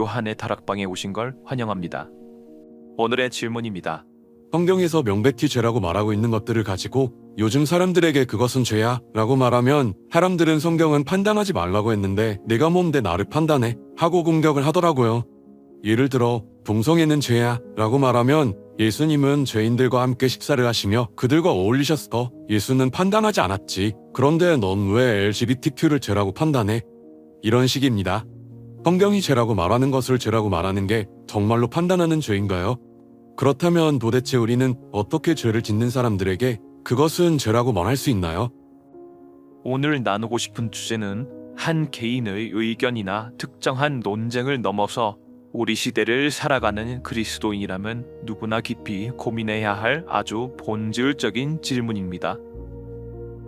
요한의 다락방에 오신 걸 환영합니다. 오늘의 질문입니다. 성경에서 명백히 죄라고 말하고 있는 것들을 가지고 요즘 사람들에게 그것은 죄야 라고 말하면 사람들은 성경은 판단하지 말라고 했는데 내가 뭔데 나를 판단해 하고 공격을 하더라고요. 예를 들어 동성애는 죄야 라고 말하면 예수님은 죄인들과 함께 식사를 하시며 그들과 어울리셨어. 예수는 판단하지 않았지. 그런데 넌 왜 LGBTQ를 죄라고 판단해? 이런 식입니다. 성경이 죄라고 말하는 것을 죄라고 말하는 게 정말로 판단하는 죄인가요? 그렇다면 도대체 우리는 어떻게 죄를 짓는 사람들에게 그것은 죄라고 말할 수 있나요? 오늘 나누고 싶은 주제는 한 개인의 의견이나 특정한 논쟁을 넘어서 우리 시대를 살아가는 그리스도인이라면 누구나 깊이 고민해야 할 아주 본질적인 질문입니다.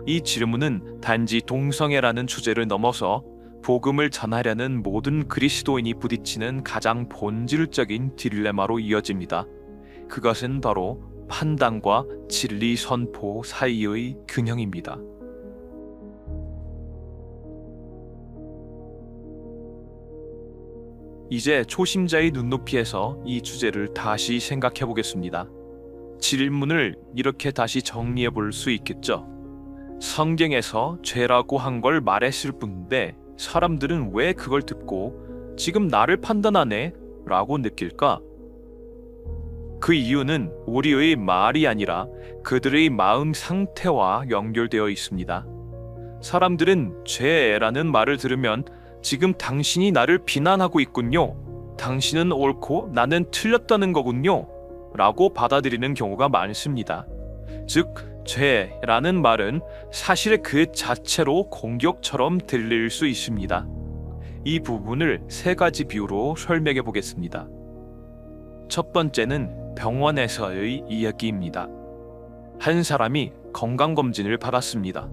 이 질문은 단지 동성애라는 주제를 넘어서 복음을 전하려는 모든 그리스도인이 부딪히는 가장 본질적인 딜레마로 이어집니다. 그것은 바로 판단과 진리 선포 사이의 균형입니다. 이제 초심자의 눈높이에서 이 주제를 다시 생각해 보겠습니다. 질문을 이렇게 다시 정리해 볼 수 있겠죠. 성경에서 죄라고 한 걸 말했을 뿐인데 사람들은 왜 그걸 듣고 지금 나를 판단하네? 라고 느낄까? 그 이유는 우리의 말이 아니라 그들의 마음 상태와 연결되어 있습니다. 사람들은 죄라는 말을 들으면 지금 당신이 나를 비난하고 있군요. 당신은 옳고 나는 틀렸다는 거군요. 라고 받아들이는 경우가 많습니다. 즉, 죄라는 말은 사실 그 자체로 공격처럼 들릴 수 있습니다. 이 부분을 세 가지 비유로 설명해 보겠습니다. 첫 번째는 병원에서의 이야기입니다. 한 사람이 건강검진을 받았습니다.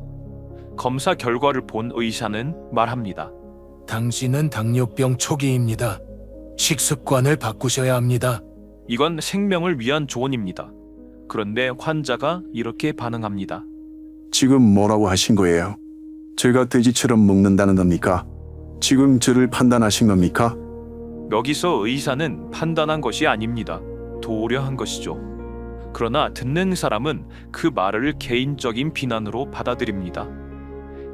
검사 결과를 본 의사는 말합니다. 당신은 당뇨병 초기입니다. 식습관을 바꾸셔야 합니다. 이건 생명을 위한 조언입니다. 그런데 환자가 이렇게 반응합니다. 지금 뭐라고 하신 거예요? 제가 돼지처럼 먹는다는 겁니까? 지금 저를 판단하신 겁니까? 여기서 의사는 판단한 것이 아닙니다. 도려한 것이죠. 그러나 듣는 사람은 그 말을 개인적인 비난으로 받아들입니다.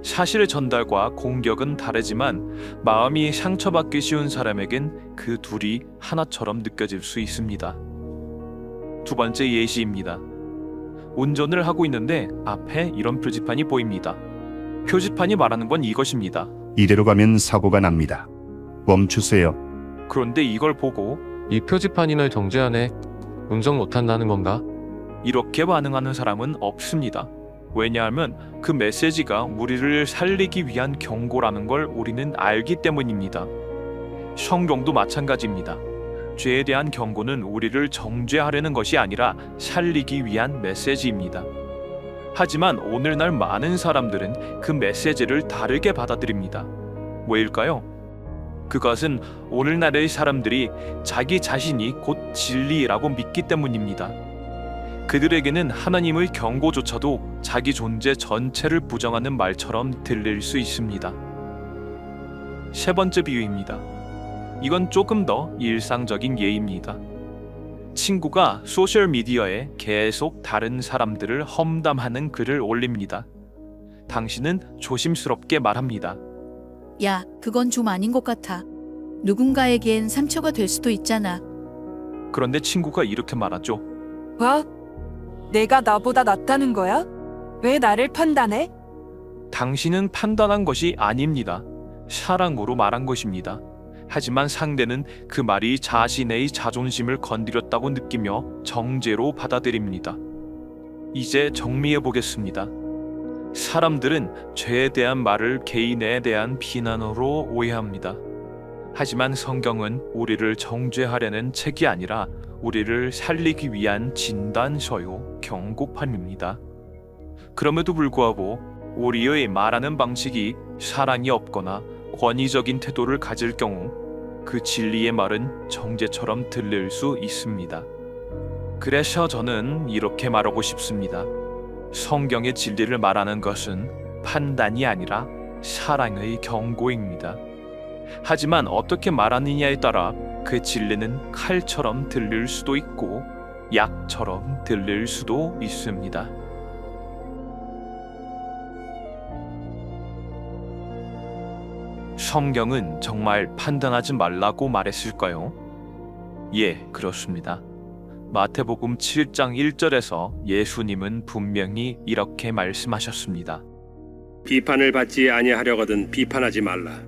사실의 전달과 공격은 다르지만 마음이 상처받기 쉬운 사람에겐 그 둘이 하나처럼 느껴질 수 있습니다. 두 번째 예시입니다. 운전을 하고 있는데 앞에 이런 표지판이 보입니다. 표지판이 말하는 건 이것입니다. 이대로 가면 사고가 납니다. 멈추세요. 그런데 이걸 보고 이 표지판인을 정지하네. 운전 못한다는 건가? 이렇게 반응하는 사람은 없습니다. 왜냐하면 그 메시지가 우리를 살리기 위한 경고라는 걸 우리는 알기 때문입니다. 성경도 마찬가지입니다. 죄에 대한 경고는 우리를 정죄하려는 것이 아니라 살리기 위한 메시지입니다. 하지만 오늘날 많은 사람들은 그 메시지를 다르게 받아들입니다. 왜일까요? 그것은 오늘날의 사람들이 자기 자신이 곧 진리라고 믿기 때문입니다. 그들에게는 하나님의 경고조차도 자기 존재 전체를 부정하는 말처럼 들릴 수 있습니다. 세 번째 비유입니다. 이건 조금 더 일상적인 예입니다. 친구가 소셜 미디어에 계속 다른 사람들을 험담하는 글을 올립니다. 당신은 조심스럽게 말합니다. 야, 그건 좀 아닌 것 같아. 누군가에겐 상처가 될 수도 있잖아. 그런데 친구가 이렇게 말하죠. 와? 내가 나보다 낫다는 거야? 왜 나를 판단해? 당신은 판단한 것이 아닙니다. 사랑으로 말한 것입니다. 하지만 상대는 그 말이 자신의 자존심을 건드렸다고 느끼며 정죄로 받아들입니다. 이제 정리해 보겠습니다. 사람들은 죄에 대한 말을 개인에 대한 비난으로 오해합니다. 하지만 성경은 우리를 정죄하려는 책이 아니라 우리를 살리기 위한 진단서요 경고판입니다. 그럼에도 불구하고 우리의 말하는 방식이 사랑이 없거나 권위적인 태도를 가질 경우 그 진리의 말은 정죄처럼 들릴 수 있습니다. 그래서 저는 이렇게 말하고 싶습니다. 성경의 진리를 말하는 것은 판단이 아니라 사랑의 경고입니다. 하지만 어떻게 말하느냐에 따라 그 진리는 칼처럼 들릴 수도 있고 약처럼 들릴 수도 있습니다. 성경은 정말 판단하지 말라고 말했을까요? 예, 그렇습니다. 마태복음 7장 1절에서 예수님은 분명히 이렇게 말씀하셨습니다. 비판을 받지 아니하려거든 비판하지 말라.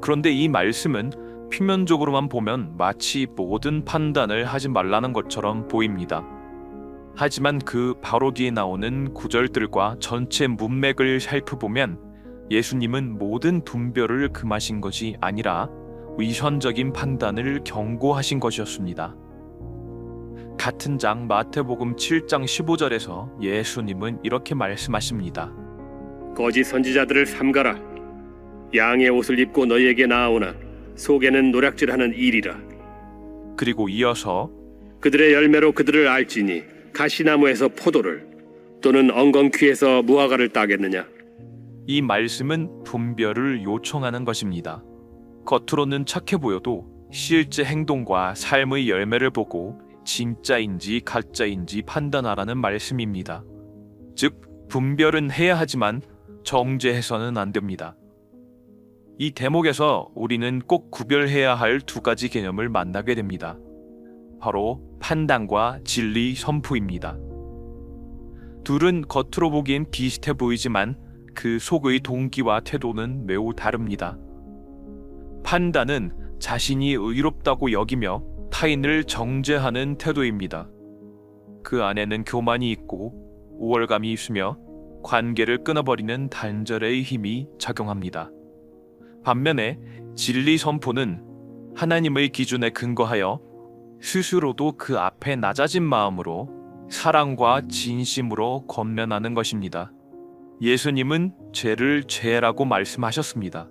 그런데 이 말씀은 표면적으로만 보면 마치 모든 판단을 하지 말라는 것처럼 보입니다. 하지만 그 바로 뒤에 나오는 구절들과 전체 문맥을 살펴보면 예수님은 모든 분별을 금하신 것이 아니라 위선적인 판단을 경고하신 것이었습니다. 같은 장 마태복음 7장 15절에서 예수님은 이렇게 말씀하십니다. 거짓 선지자들을 삼가라. 양의 옷을 입고 너희에게 나아오나 속에는 노략질하는 일이라. 그리고 이어서 그들의 열매로 그들을 알지니 가시나무에서 포도를 또는 엉겅퀴에서 무화과를 따겠느냐. 이 말씀은 분별을 요청하는 것입니다. 겉으로는 착해 보여도 실제 행동과 삶의 열매를 보고 진짜인지 가짜인지 판단하라는 말씀입니다. 즉, 분별은 해야 하지만 정죄해서는 안 됩니다. 이 대목에서 우리는 꼭 구별해야 할 두 가지 개념을 만나게 됩니다. 바로 판단과 진리 선포입니다. 둘은 겉으로 보기엔 비슷해 보이지만 그 속의 동기와 태도는 매우 다릅니다. 판단은 자신이 의롭다고 여기며 타인을 정죄하는 태도입니다. 그 안에는 교만이 있고 우월감이 있으며 관계를 끊어버리는 단절의 힘이 작용합니다. 반면에 진리 선포는 하나님의 기준에 근거하여 스스로도 그 앞에 낮아진 마음으로 사랑과 진심으로 건면하는 것입니다. 예수님은 죄를 죄라고 말씀하셨습니다.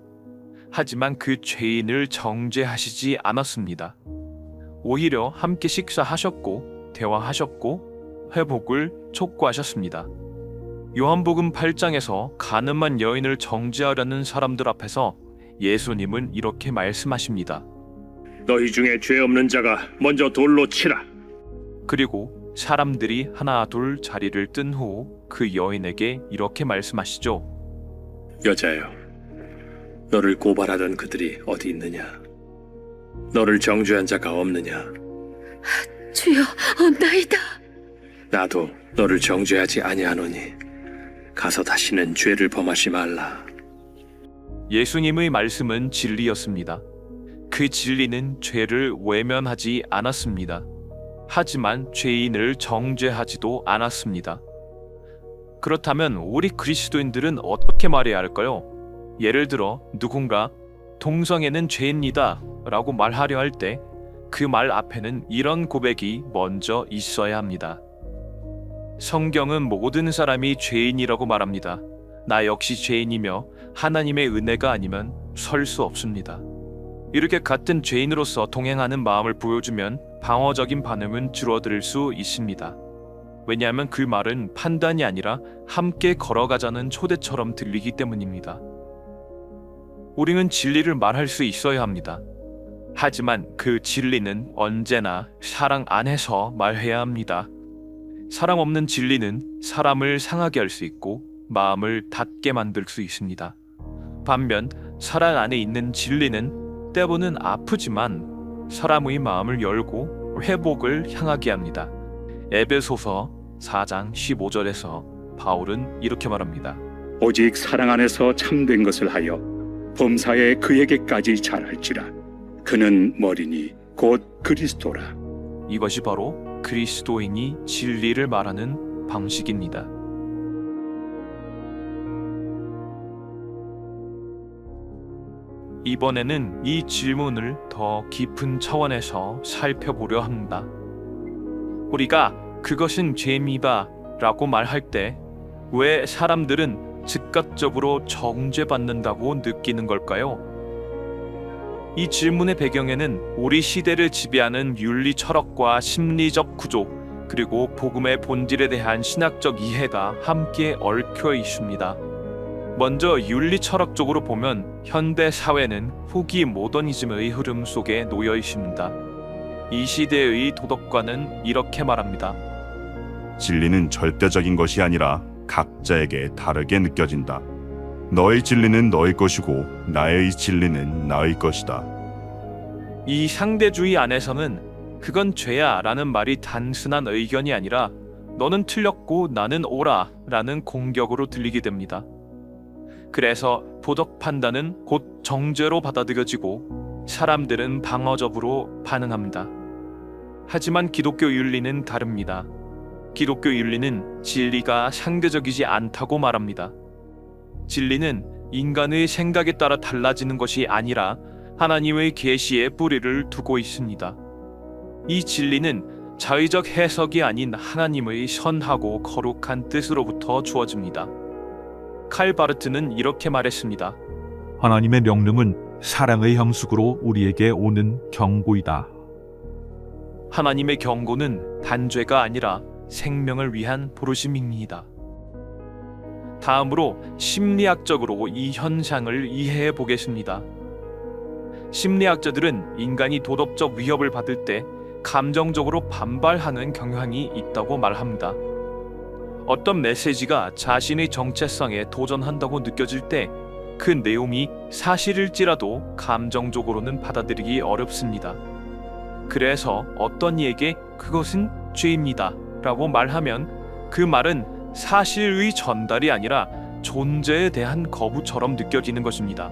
하지만 그 죄인을 정죄하시지 않았습니다. 오히려 함께 식사하셨고 대화하셨고 회복을 촉구하셨습니다. 요한복음 8장에서 가늠한 여인을 정죄하려는 사람들 앞에서 예수님은 이렇게 말씀하십니다. 너희 중에 죄 없는 자가 먼저 돌로 치라. 그리고 사람들이 하나 둘 자리를 뜬 후 그 여인에게 이렇게 말씀하시죠. 여자여, 너를 고발하던 그들이 어디 있느냐? 너를 정죄한 자가 없느냐? 주여, 없나이다. 나도 너를 정죄하지 아니하노니 가서 다시는 죄를 범하지 말라. 예수님의 말씀은 진리였습니다. 그 진리는 죄를 외면하지 않았습니다. 하지만 죄인을 정죄하지도 않았습니다. 그렇다면 우리 그리스도인들은 어떻게 말해야 할까요? 예를 들어 누군가 동성애는 죄입니다 라고 말하려 할 때 그 말 앞에는 이런 고백이 먼저 있어야 합니다. 성경은 모든 사람이 죄인이라고 말합니다. 나 역시 죄인이며 하나님의 은혜가 아니면 설 수 없습니다. 이렇게 같은 죄인으로서 동행하는 마음을 보여주면 방어적인 반응은 줄어들 수 있습니다. 왜냐하면 그 말은 판단이 아니라 함께 걸어가자는 초대처럼 들리기 때문입니다. 우리는 진리를 말할 수 있어야 합니다. 하지만 그 진리는 언제나 사랑 안에서 말해야 합니다. 사랑 없는 진리는 사람을 상하게 할 수 있고 마음을 닫게 만들 수 있습니다. 반면 사랑 안에 있는 진리는 때로는 아프지만 사람의 마음을 열고 회복을 향하게 합니다. 에베소서 4장 15절에서 바울은 이렇게 말합니다. 오직 사랑 안에서 참된 것을 하여 범사에 그에게까지 잘할지라 그는 머리니 곧 그리스도라 이것이 바로 그리스도인이 진리를 말하는 방식입니다. 이번에는 이 질문을 더 깊은 차원에서 살펴보려 합니다. 우리가 그것은 죄입니다 라고 말할 때 왜 사람들은 즉각적으로 정죄받는다고 느끼는 걸까요? 이 질문의 배경에는 우리 시대를 지배하는 윤리 철학과 심리적 구조, 그리고 복음의 본질에 대한 신학적 이해가 함께 얽혀 있습니다. 먼저 윤리 철학적으로 보면 현대 사회는 후기 모더니즘의 흐름 속에 놓여 있습니다. 이 시대의 도덕관은 이렇게 말합니다. 진리는 절대적인 것이 아니라 각자에게 다르게 느껴진다. 너의 진리는 너의 것이고 나의 진리는 나의 것이다. 이 상대주의 안에서는 그건 죄야 라는 말이 단순한 의견이 아니라 너는 틀렸고 나는 옳아 라는 공격으로 들리게 됩니다. 그래서 도덕 판단은 곧 정죄로 받아들여지고 사람들은 방어적으로 반응합니다. 하지만 기독교 윤리는 다릅니다. 기독교 윤리는 진리가 상대적이지 않다고 말합니다. 진리는 인간의 생각에 따라 달라지는 것이 아니라 하나님의 계시에 뿌리를 두고 있습니다. 이 진리는 자의적 해석이 아닌 하나님의 선하고 거룩한 뜻으로부터 주어집니다. 칼 바르트는 이렇게 말했습니다. 하나님의 명령은 사랑의 형식으로 우리에게 오는 경고이다. 하나님의 경고는 단죄가 아니라 생명을 위한 부르심입니다. 다음으로 심리학적으로 이 현상을 이해해 보겠습니다. 심리학자들은 인간이 도덕적 위협을 받을 때 감정적으로 반발하는 경향이 있다고 말합니다. 어떤 메시지가 자신의 정체성에 도전한다고 느껴질 때 그 내용이 사실일지라도 감정적으로는 받아들이기 어렵습니다. 그래서 어떤 이에게 그것은 죄입니다 라고 말하면 그 말은 사실의 전달이 아니라 존재에 대한 거부처럼 느껴지는 것입니다.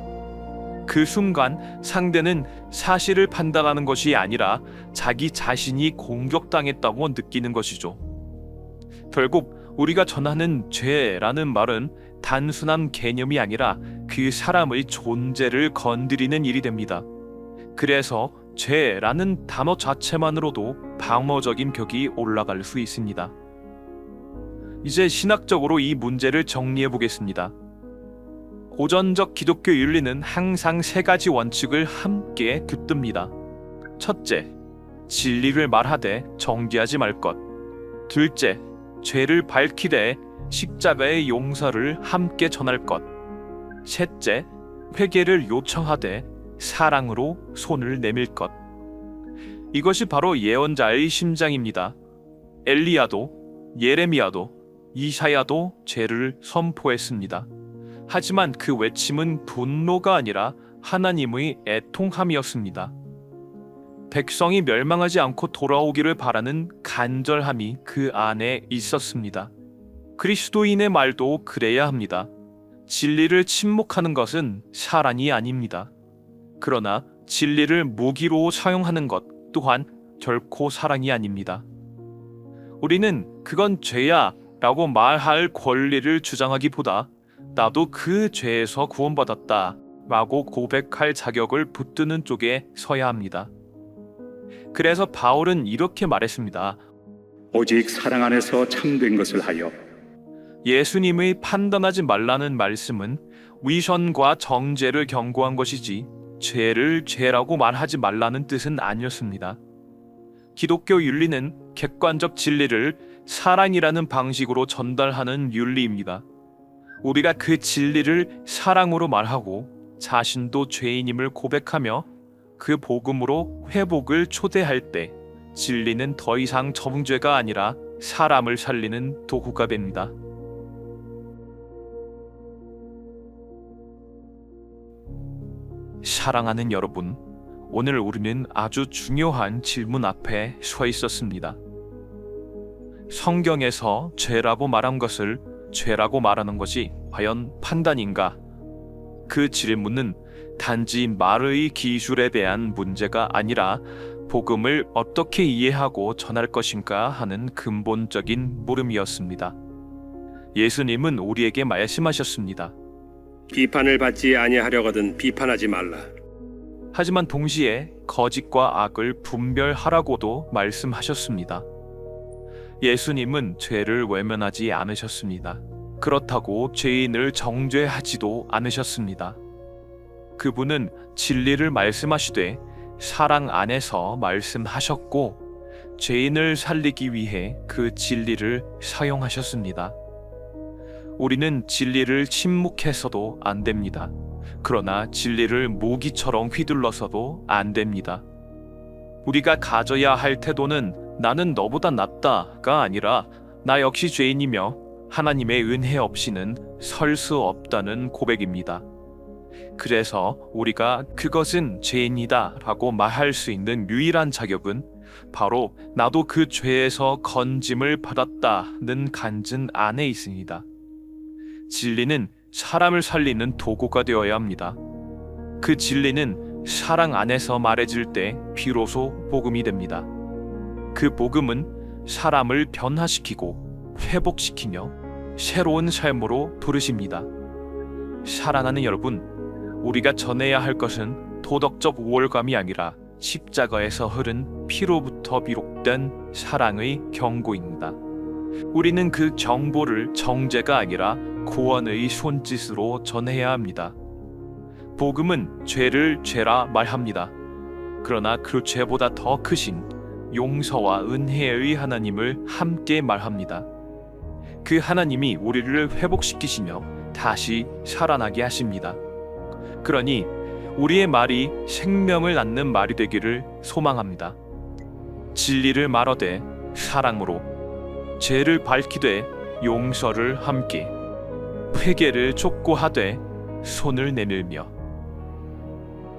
그 순간 상대는 사실을 판단하는 것이 아니라 자기 자신이 공격당했다고 느끼는 것이죠. 결국 우리가 전하는 죄라는 말은 단순한 개념이 아니라 그 사람의 존재를 건드리는 일이 됩니다. 그래서 죄라는 단어 자체만으로도 방어적인 격이 올라갈 수 있습니다. 이제 신학적으로 이 문제를 정리해 보겠습니다. 고전적 기독교 윤리는 항상 세 가지 원칙을 함께 붙듭니다. 첫째, 진리를 말하되 정죄하지 말 것. 둘째, 죄를 밝히되 십자가의 용서를 함께 전할 것. 셋째, 회개를 요청하되 사랑으로 손을 내밀 것. 이것이 바로 예언자의 심장입니다. 엘리야도, 예레미야도, 이사야도 죄를 선포했습니다. 하지만 그 외침은 분노가 아니라 하나님의 애통함이었습니다. 백성이 멸망하지 않고 돌아오기를 바라는 간절함이 그 안에 있었습니다. 그리스도인의 말도 그래야 합니다. 진리를 침묵하는 것은 사랑이 아닙니다. 그러나 진리를 무기로 사용하는 것 또한 결코 사랑이 아닙니다. 우리는 그건 죄야 라고 말할 권리를 주장하기보다 나도 그 죄에서 구원받았다 라고 고백할 자격을 붙드는 쪽에 서야 합니다. 그래서 바울은 이렇게 말했습니다. 오직 사랑 안에서 참된 것을 하여 예수님의 판단하지 말라는 말씀은 위선과 정죄를 경고한 것이지 죄를 죄라고 말하지 말라는 뜻은 아니었습니다. 기독교 윤리는 객관적 진리를 사랑이라는 방식으로 전달하는 윤리입니다. 우리가 그 진리를 사랑으로 말하고 자신도 죄인임을 고백하며 그 복음으로 회복을 초대할 때 진리는 더 이상 정죄가 아니라 사람을 살리는 도구가 됩니다. 사랑하는 여러분, 오늘 우리는 아주 중요한 질문 앞에 서 있었습니다. 성경에서 죄라고 말한 것을 죄라고 말하는 것이 과연 판단인가? 그 질문은 단지 말의 기술에 대한 문제가 아니라 복음을 어떻게 이해하고 전할 것인가 하는 근본적인 물음이었습니다. 예수님은 우리에게 말씀하셨습니다. 비판을 받지 아니하려거든 비판하지 말라. 하지만 동시에 거짓과 악을 분별하라고도 말씀하셨습니다. 예수님은 죄를 외면하지 않으셨습니다. 그렇다고 죄인을 정죄하지도 않으셨습니다. 그분은 진리를 말씀하시되 사랑 안에서 말씀하셨고 죄인을 살리기 위해 그 진리를 사용하셨습니다. 우리는 진리를 침묵해서도 안 됩니다. 그러나 진리를 모기처럼 휘둘러서도 안 됩니다. 우리가 가져야 할 태도는 나는 너보다 낫다가 아니라 나 역시 죄인이며 하나님의 은혜 없이는 설 수 없다는 고백입니다. 그래서 우리가 그것은 죄인이다 라고 말할 수 있는 유일한 자격은 바로 나도 그 죄에서 건짐을 받았다는 간증 안에 있습니다. 진리는 사람을 살리는 도구가 되어야 합니다. 그 진리는 사랑 안에서 말해질 때 비로소 복음이 됩니다. 그 복음은 사람을 변화시키고 회복시키며 새로운 삶으로 부르십니다. 사랑하는 여러분, 우리가 전해야 할 것은 도덕적 우월감이 아니라 십자가에서 흐른 피로부터 비롯된 사랑의 경고입니다. 우리는 그 정보를 정죄가 아니라 구원의 손짓으로 전해야 합니다. 복음은 죄를 죄라 말합니다. 그러나 그 죄보다 더 크신 용서와 은혜의 하나님을 함께 말합니다. 그 하나님이 우리를 회복시키시며 다시 살아나게 하십니다. 그러니 우리의 말이 생명을 낳는 말이 되기를 소망합니다. 진리를 말하되 사랑으로 죄를 밝히되 용서를 함께 회개를 촉구하되 손을 내밀며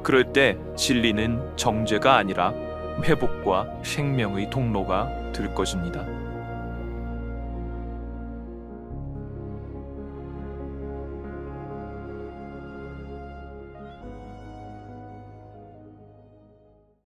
그럴 때 진리는 정죄가 아니라 회복과 생명의 통로가 될 것입니다.